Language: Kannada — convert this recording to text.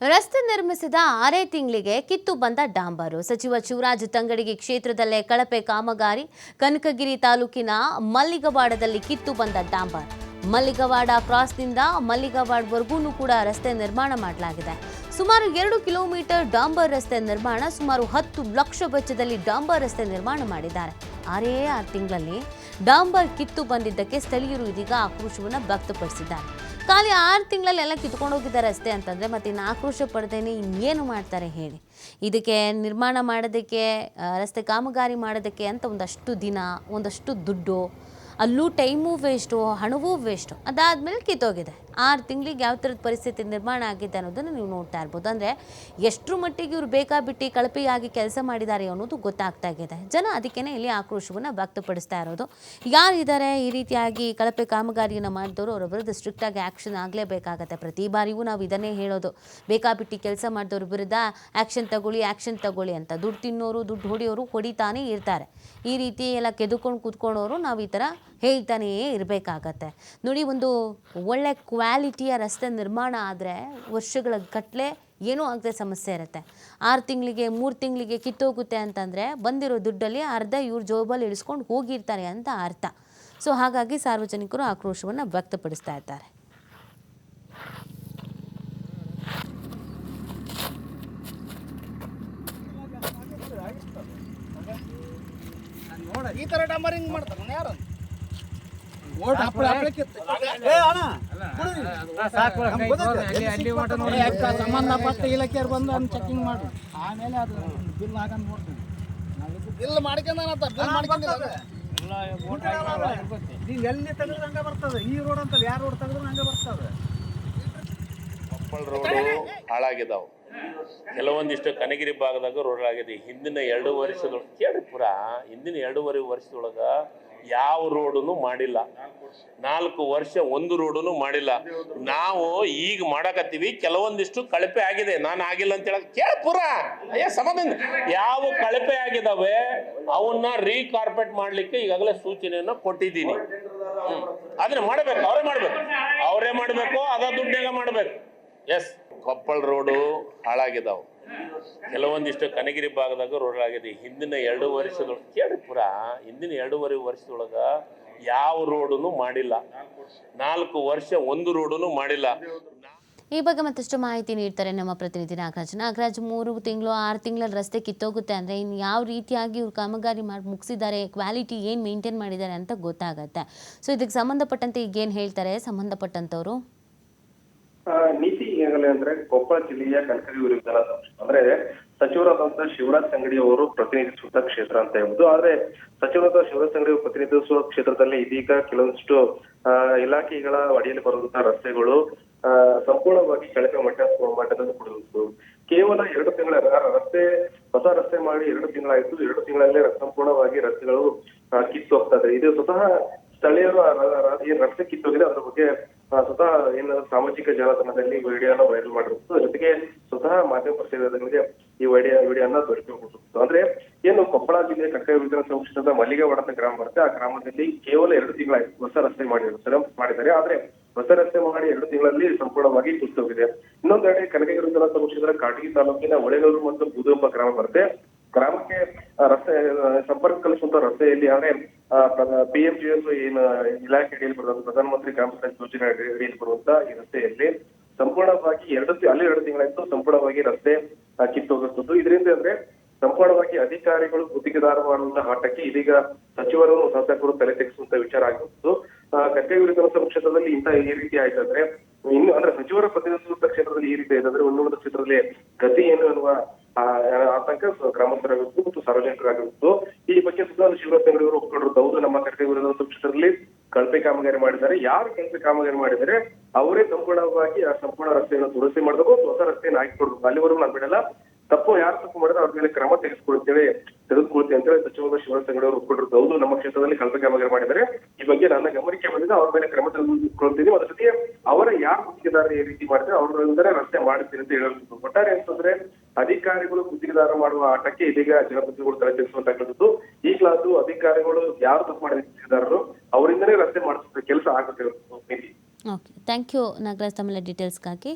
ರಸ್ತೆ ನಿರ್ಮಿಸಿದ ಆರೇ ತಿಂಗಳಿಗೆ ಕಿತ್ತು ಬಂದ ಡಾಂಬರು. ಸಚಿವ ಶಿವರಾಜ್ ತಂಗಡಿಗೆ ಕ್ಷೇತ್ರದಲ್ಲೇ ಕಳಪೆ ಕಾಮಗಾರಿ. ಕನಕಗಿರಿ ತಾಲೂಕಿನ ಮಲ್ಲಿಗವಾಡದಲ್ಲಿ ಕಿತ್ತು ಬಂದ ಡಾಂಬರ್. ಮಲ್ಲಿಗವಾಡ ಕ್ರಾಸ್ನಿಂದ ಮಲ್ಲಿಗವಾಡ್ವರೆಗೂ ಕೂಡ ರಸ್ತೆ ನಿರ್ಮಾಣ ಮಾಡಲಾಗಿದೆ. ಸುಮಾರು ಎರಡು ಕಿಲೋಮೀಟರ್ ಡಾಂಬರ್ ರಸ್ತೆ ನಿರ್ಮಾಣ, ಸುಮಾರು ಹತ್ತು ಲಕ್ಷ ವೆಚ್ಚದಲ್ಲಿ ಡಾಂಬರ್ ರಸ್ತೆ ನಿರ್ಮಾಣ ಮಾಡಿದ್ದಾರೆ. ಆರೇ ಆರು ತಿಂಗಳಲ್ಲಿ ಡಾಂಬರ್ ಕಿತ್ತು ಬಂದಿದ್ದಕ್ಕೆ ಸ್ಥಳೀಯರು ಇದೀಗ ಆಕ್ರೋಶವನ್ನು ವ್ಯಕ್ತಪಡಿಸಿದ್ದಾರೆ. ಖಾಲಿ ಆರು ತಿಂಗಳಲ್ಲಿ ಎಲ್ಲ ಕಿತ್ಕೊಂಡು ಹೋಗಿದ್ದಾರೆ ಅಷ್ಟೇ ಅಂತಂದರೆ ಮತ್ತು ಇನ್ನು ಆಕ್ರೋಶ ಪಡ್ದೇನೆ ಇನ್ನೇನು ಮಾಡ್ತಾರೆ ಹೇಳಿ. ಇದಕ್ಕೆ ನಿರ್ಮಾಣ ಮಾಡೋದಕ್ಕೆ ರಸ್ತೆ ಕಾಮಗಾರಿ ಮಾಡೋದಕ್ಕೆ ಅಂತ ಒಂದಷ್ಟು ದಿನ, ಒಂದಷ್ಟು ದುಡ್ಡು ಅಲ್ಲೂ ಟೈಮು ವೇಸ್ಟು, ಹಣವೂ ವೇಸ್ಟು, ಅದಾದಮೇಲೆ ಕಿತ್ತೋಗಿದೆ. ಆರು ತಿಂಗಳಿಗೆ ಯಾವ ಥರದ ಪರಿಸ್ಥಿತಿ ನಿರ್ಮಾಣ ಆಗಿದೆ ಅನ್ನೋದನ್ನು ನೀವು ನೋಡ್ತಾ ಇರ್ಬೋದು. ಅಂದರೆ ಎಷ್ಟರ ಮಟ್ಟಿಗೆ ಇವರು ಬೇಕಾಬಿಟ್ಟು ಕಳಪೆಯಾಗಿ ಕೆಲಸ ಮಾಡಿದ್ದಾರೆ ಅನ್ನೋದು ಗೊತ್ತಾಗ್ತಾ ಇದೆ. ಜನ ಅದಕ್ಕೇ ಇಲ್ಲಿ ಆಕ್ರೋಶವನ್ನು ವ್ಯಕ್ತಪಡಿಸ್ತಾ ಇರೋದು. ಯಾರಿದ್ದಾರೆ ಈ ರೀತಿಯಾಗಿ ಕಳಪೆ ಕಾಮಗಾರಿಯನ್ನು ಮಾಡಿದವರು ಅವರ ವಿರುದ್ಧ ಸ್ಟ್ರಿಕ್ಟಾಗಿ ಆ್ಯಕ್ಷನ್ ಆಗಲೇಬೇಕಾಗತ್ತೆ. ಪ್ರತಿ ಬಾರಿಯೂ ನಾವು ಇದನ್ನೇ ಹೇಳೋದು. ಬೇಕಾಬಿಟ್ಟು ಕೆಲಸ ಮಾಡಿದವ್ರ ವಿರುದ್ಧ ಆ್ಯಕ್ಷನ್ ತಗೊಳ್ಳಿ ಆ್ಯಕ್ಷನ್ ತಗೊಳ್ಳಿ ಅಂತ. ದುಡ್ಡು ತಿನ್ನೋರು, ದುಡ್ಡು ಹೊಡಿಯೋರು ಹೊಡಿತಾನೇ ಇರ್ತಾರೆ. ಈ ರೀತಿ ಎಲ್ಲ ಕೆದುಕೊಂಡು ಕೂತ್ಕೊಳ್ಳೋರು ನಾವು ಈ ಥರ ಹೇಳ್ತಾನೇ ಇರಬೇಕಾಗತ್ತೆ. ನೋಡಿ, ಒಂದು ಒಳ್ಳೆ ಕ್ವಾಲಿಟಿಯ ರಸ್ತೆ ನಿರ್ಮಾಣ ಆದರೆ ವರ್ಷಗಳ ಗಟ್ಟಲೆ ಏನೂ ಆಗದೆ ಸಮಸ್ಯೆ ಇರುತ್ತೆ. ಆರು ತಿಂಗಳಿಗೆ, ಮೂರು ತಿಂಗಳಿಗೆ ಕಿತ್ತೋಗುತ್ತೆ ಅಂತಂದರೆ ಬಂದಿರೋ ದುಡ್ಡಲ್ಲಿ ಅರ್ಧ ಇವ್ರ ಜೋಬಲ್ಲಿ ಇಳಿಸ್ಕೊಂಡು ಹೋಗಿರ್ತಾರೆ ಅಂತ ಅರ್ಥ. ಸೊ, ಹಾಗಾಗಿ ಸಾರ್ವಜನಿಕರು ಆಕ್ರೋಶವನ್ನು ವ್ಯಕ್ತಪಡಿಸ್ತಾ ಇದ್ದಾರೆ. ಈ ತರ ಡಂಬರಿಂಗ್ ಮಾಡ್ತಾರೆ ಯಾರು? ಸಂಬಂಧಪಟ್ಟ ಇಲಾಖೆ ಬಂದು ಅದನ್ನ ಚೆಕಿಂಗ್ ಮಾಡಿ? ಆಮೇಲೆ ಅದು ಬಿಲ್ ಆಗಂತ ನೋಡ್ತೀವಿ ಬಿಲ್ ಮಾಡ್ಕೊಂಡ ಬಿಲ್ ಮಾಡ್ಕೊಂಡಿಲ್ಲ ನೀವ್ ಎಲ್ಲಿ ತೆಗೆದ್ರೆ ಹಂಗ ಬರ್ತದೆ. ಈ ರೋಡ್ ಅಂತಲ್ಲ ಯಾವ ರೋಡ್ ತೆಗೆದ್ರೆ ಹಂಗ ಬರ್ತದೆ. ಕೊಪ್ಪಳ ರೋಡು ಹಾಳಾಗಿದಾವ್. ಕೆಲವೊಂದಿಷ್ಟು ಕನಗಿರಿ ಭಾಗದಾಗ ರೋಡ್ ಆಗಿದೆ ಹಿಂದಿನ ಎರಡು ವರ್ಷದೊಳಗೆ ಕೇಳಿ ಪುರ ಹಿಂದಿನ ಎರಡೂವರೆ ವರ್ಷದೊಳಗ ಯಾವ ರೋಡನ್ನು ಮಾಡಿಲ್ಲ. ನಾಲ್ಕು ವರ್ಷ ಒಂದು ರೋಡನ್ನು ಮಾಡಿಲ್ಲ. ನಾವು ಈಗ ಮಾಡಕತ್ತೀವಿ, ಕೆಲವೊಂದಿಷ್ಟು ಕಳಪೆ ಆಗಿದೆ. ನಾನು ಆಗಿಲ್ಲ ಅಂತ ಹೇಳಕ್ ಕೇಳ ಪುರ. ಅಯ್ಯ ಸಮಾಧಾನ ಯಾವ ಕಳಪೆ ಆಗಿದಾವೆ, ಅವನ್ನ ರೀಕಾರ್ಪೆಟ್ ಮಾಡ್ಲಿಕ್ಕೆ ಈಗಾಗಲೇ ಸೂಚನೆಯನ್ನು ಕೊಟ್ಟಿದ್ದೀನಿ. ಅದನ್ನ ಮಾಡ್ಬೇಕು, ಅವರೇ ಮಾಡ್ಬೇಕು. ಅವರೇ ಮಾಡ್ಬೇಕು, ಅದ ದುಡ್ಡೆಲ್ಲ ಮಾಡ್ಬೇಕು. ಎಸ್ ಕೊಪ್ಪಳ ರೋಡು ಹಾಳಾಗಿದ್ದಾವೆ ಕೆಲವೊಂದಿಷ್ಟು ಕನಗಿರಿ ಭಾಗದಾಗ ರೋಡ್ ಆಗಿದೆ ಹಿಂದಿನ ಎರಡು ವರ್ಷದೊಳಗೆ ಕೇಳಿ ಪುರ ಹಿಂದಿನ ಎರಡೂವರೆ ವರ್ಷದೊಳಗ ಯಾವ ರೋಡನ್ನು ಮಾಡಿಲ್ಲ. ನಾಲ್ಕು ವರ್ಷ ಒಂದು ರೋಡನ್ನು ಮಾಡಿಲ್ಲ. ಈ ಬಗ್ಗೆ ಮತ್ತಷ್ಟು ಮಾಹಿತಿ ನೀಡ್ತಾರೆ ನಮ್ಮ ಪ್ರತಿನಿಧಿ ನಾಗರಾಜ್. ನಾಗರಾಜ್ ಮೂರು ತಿಂಗಳು ಆರು ತಿಂಗಳಲ್ಲಿ ರಸ್ತೆ ಕಿತ್ತೋಗುತ್ತೆ ಅಂದರೆ ಇನ್ನು ಯಾವ ರೀತಿಯಾಗಿ ಇವ್ರು ಕಾಮಗಾರಿ ಮಾಡಿ ಮುಗಿಸಿದ್ದಾರೆ ಕ್ವಾಲಿಟಿ ಏನು ಮೇಂಟೈನ್ ಮಾಡಿದ್ದಾರೆ ಅಂತ ಗೊತ್ತಾಗತ್ತೆ. ಸೊ ಇದಕ್ಕೆ ಸಂಬಂಧಪಟ್ಟಂತೆ ಈಗ ಏನು ಹೇಳ್ತಾರೆ? ಸಂಬಂಧಪಟ್ಟಂಥವ್ರು ಆ, ನೀತಿ ಈಗಾಗಲೇ ಅಂದ್ರೆ ಕೊಪ್ಪಳ ಜಿಲ್ಲೆಯ ಕನಕಗಿರಿ ವಿರುದ್ಧ ಅಂದ್ರೆ ಸಚಿವರಾದಂತಹ ಶಿವರಾಜ್ ಸಂಗಡಿ ಅವರು ಪ್ರತಿನಿಧಿಸುವಂತ ಕ್ಷೇತ್ರ ಅಂತ ಹೇಳ್ಬೋದು. ಆದ್ರೆ ಸಚಿವರಾದ ಶಿವರಾಜ್ ಸಂಗಡಿ ಅವರು ಪ್ರತಿನಿಧಿಸುವ ಕ್ಷೇತ್ರದಲ್ಲಿ ಇದೀಗ ಕೆಲವೊಂದಿಷ್ಟು ಇಲಾಖೆಗಳ ಅಡಿಯಲ್ಲಿ ಬರುವಂತಹ ರಸ್ತೆಗಳು ಸಂಪೂರ್ಣವಾಗಿ ಕಳಪೆ ಮಟ್ಟ, ಮಟ್ಟದಲ್ಲಿ ಕುಡಿದಿತ್ತು ಕೇವಲ ಎರಡು ತಿಂಗಳ ರಸ್ತೆ, ಹೊಸ ರಸ್ತೆ ಮಾಡಿ ಎರಡು ತಿಂಗಳಾಯ್ತು. ಎರಡು ತಿಂಗಳಲ್ಲೇ ಸಂಪೂರ್ಣವಾಗಿ ರಸ್ತೆಗಳು ಕಿತ್ತು ಹೋಗ್ತಾ ಇದೆ. ಇದು ಸ್ವತಃ ಸ್ಥಳೀಯರು ರಸ್ತೆ ಕಿತ್ತೋಗಿದೆ ಅದ್ರ ಬಗ್ಗೆ ಸ್ವತಃ ಏನು ಸಾಮಾಜಿಕ ಜಾಲತಾಣದಲ್ಲಿ ವಿಡಿಯೋನ ವೈರಲ್ ಮಾಡಿರುವುದು ಜೊತೆಗೆ ಸ್ವತಃ ಮಾಧ್ಯಮ ಪ್ರತಿನಿಧಿಗಳಿಗೆ ಈ ವಿಡಿಯೋ ವಿಡಿಯೋನ ದೊರಕಿರುವುದು ಅಂದ್ರೆ ಏನು ಕೊಪ್ಪಳ ಜಿಲ್ಲೆ ಕಟ್ಟೆ ವಿಧಾನಸಭಾ ಕ್ಷೇತ್ರದ ಮಲ್ಲಿಗೆವಾಡ ಗ್ರಾಮ ಬರುತ್ತೆ. ಆ ಗ್ರಾಮದಲ್ಲಿ ಕೇವಲ ಎರಡು ತಿಂಗಳಾಯ್ತು ಹೊಸ ರಸ್ತೆ ಮಾಡಿರ್ತಾರೆ ಮಾಡಿದ್ದಾರೆ. ಆದ್ರೆ ಹೊಸ ರಸ್ತೆ ಮಾಡಿ ಎರಡು ತಿಂಗಳಲ್ಲಿ ಸಂಪೂರ್ಣವಾಗಿ ಕಿತ್ತೋಗಿದೆ ಇನ್ನೊಂದೆಡೆ ಕನಕಗಿರಿ ವಿಧಾನಸಭಾ ಕ್ಷೇತ್ರದ ಕಾಟಗಿ ತಾಲೂಕಿನ ಒಳೆನೂರು ಮತ್ತು ಬೂದೊಂಬ ಗ್ರಾಮ ಬರುತ್ತೆ. ಗ್ರಾಮಕ್ಕೆ ರಸ್ತೆ ಸಂಪರ್ಕ ಕಲಿಸುವಂತ ರಸ್ತೆಯಲ್ಲಿ ಅಂದ್ರೆ ಪಿ ಎಂ ಜಿ ಎಸ್ ಏನು, ಇಲಾಖೆ ಅಡಿಯಲ್ಲಿ ಬರುವಂತ, ಪ್ರಧಾನಮಂತ್ರಿ ಗ್ರಾಮ ಪಂಚಾಯತ್ ಯೋಜನೆ ಅಡಿ- ಅಡಿಯಲ್ಲಿ ಬರುವಂತ ಈ ರಸ್ತೆಯಲ್ಲಿ ಸಂಪೂರ್ಣವಾಗಿ ಎರಡು ಅಲ್ಲಿ ಎರಡು ತಿಂಗಳಾಯ್ತು ಸಂಪೂರ್ಣವಾಗಿ ರಸ್ತೆ ಕಿತ್ತೋಗಿರ್ತದ್ದು ಇದರಿಂದ ಅಂದ್ರೆ ಸಂಪೂರ್ಣವಾಗಿ ಅಧಿಕಾರಿಗಳು ಗುತ್ತಿಗೆದಾರ ಮಾಡುವಂತಹ ಆಟಕ್ಕೆ ಇದೀಗ ಸಚಿವರು ಶಾಸಕರು ತಲೆ ತೆಗೆಸುವಂತ ವಿಚಾರ ಆಗಿತ್ತು ಕಟ್ಟೆ ವಿಧಾನಸಭಾ ಕ್ಷೇತ್ರದಲ್ಲಿ ಇಂತ ಈ ರೀತಿ ಆಯ್ತಂದ್ರೆ, ಇನ್ನು ಅಂದ್ರೆ ಸಚಿವರ ಪ್ರತಿನಿಧಿಸುವಂತ ಕ್ಷೇತ್ರದಲ್ಲಿ ಈ ರೀತಿ ಆಯ್ತಂದ್ರೆ ಒಂದು ಕ್ಷೇತ್ರದಲ್ಲಿ ಗತಿ ಏನು ಅನ್ನುವ ಆತಂಕ ಗ್ರಾಮಸ್ಥರಾಗಿರ್ಬೋದು ಮತ್ತು ಸಾರ್ವಜನಿಕರಾಗಿರ್ಬೋದು. ಈ ಬಗ್ಗೆ ಸುಧಾರ ಶಿವರಾಜ್ ಬೆಂಗಳೂರು ಹೌದು. ನಮ್ಮ ಕಡೆ ವಿರೋಧ ಕ್ಷೇತ್ರದಲ್ಲಿ ಕಳಪೆ ಕಾಮಗಾರಿ ಮಾಡಿದ್ದಾರೆ. ಯಾರು ಕಳಪೆ ಕಾಮಗಾರಿ ಮಾಡಿದರೆ ಅವರೇ ಸಂಪೂರ್ಣವಾಗಿ ಆ ಸಂಪೂರ್ಣ ರಸ್ತೆಯನ್ನು ದುರಸ್ತಿ ಮಾಡಬೇಕು. ಹೊಸ ರಸ್ತೆಯನ್ನು ಹಾಕಿ ಕೊಡ್ಬೇಕು. ಅಲ್ಲಿವರೆಗೂ ನಾನು ಬಿಡಲ್ಲ. ತಪ್ಪು ಯಾರು ತಪ್ಪು ಮಾಡಿದ್ರೆ ಅವ್ರ ಮೇಲೆ ಕ್ರಮ ತೆಗೆದುಕೊಳ್ತೇವೆ ತೆಗೆದುಕೊಳ್ತೇವೆ ಅಂತ ಹೇಳಿ ಸಚಿವ ಶಿವರಾಜ್ ಅವರು ಒಪ್ಪಿಟ್ಟಿರೋದು ಹೌದು, ನಮ್ಮ ಕ್ಷೇತ್ರದಲ್ಲಿ ಕಳಪೆ ಕಾಮಗಾರಿ ಮಾಡಿದರೆ ಈ ಬಗ್ಗೆ ನನ್ನ ಗಮನಕ್ಕೆ ಬಂದಿದೆ, ಅವ್ರ ಮೇಲೆ ಕ್ರಮ ತೆಗೆದುಕೊಳ್ತೀನಿ. ಅದ್ರ ಜೊತೆಗೆ ಅವರ ಯಾರು ಗುತ್ತಿಗೆದಾರ ಈ ರೀತಿ ಮಾಡಿದ್ರೆ ಅವ್ರ ರಸ್ತೆ ಮಾಡ್ತೀನಿ ಅಂತ ಹೇಳೋದು. ಒಟ್ಟಾರೆ ಅಂತಂದ್ರೆ ಅಧಿಕಾರಿಗಳು ಗುತ್ತಿಗೆದಾರ ಮಾಡುವ ಆಟಕ್ಕೆ ಇದೀಗ ಜನಪ್ರತಿನಿಧಿಗಳು ತಲೆ ತಿಳಿಸುವಂತಕ್ಕಂಥದ್ದು ಈ ಕ್ಲಾಸು ಅಧಿಕಾರಿಗಳು ಯಾರು ತಪ್ಪು ಮಾಡಿದ ಗುತ್ತಿಗೆದಾರರು ಅವರಿಂದನೇ ರಸ್ತೆ ಮಾಡಿಸ್ತಾರೆ ಕೆಲಸ ಆಗುತ್ತೆ ಓಕೆ ಥ್ಯಾಂಕ್ ಯು ನಾಗರಾಜ್ ತಮ್ಮ ಡೀಟೇಲ್ಸ್ಗಾಗಿ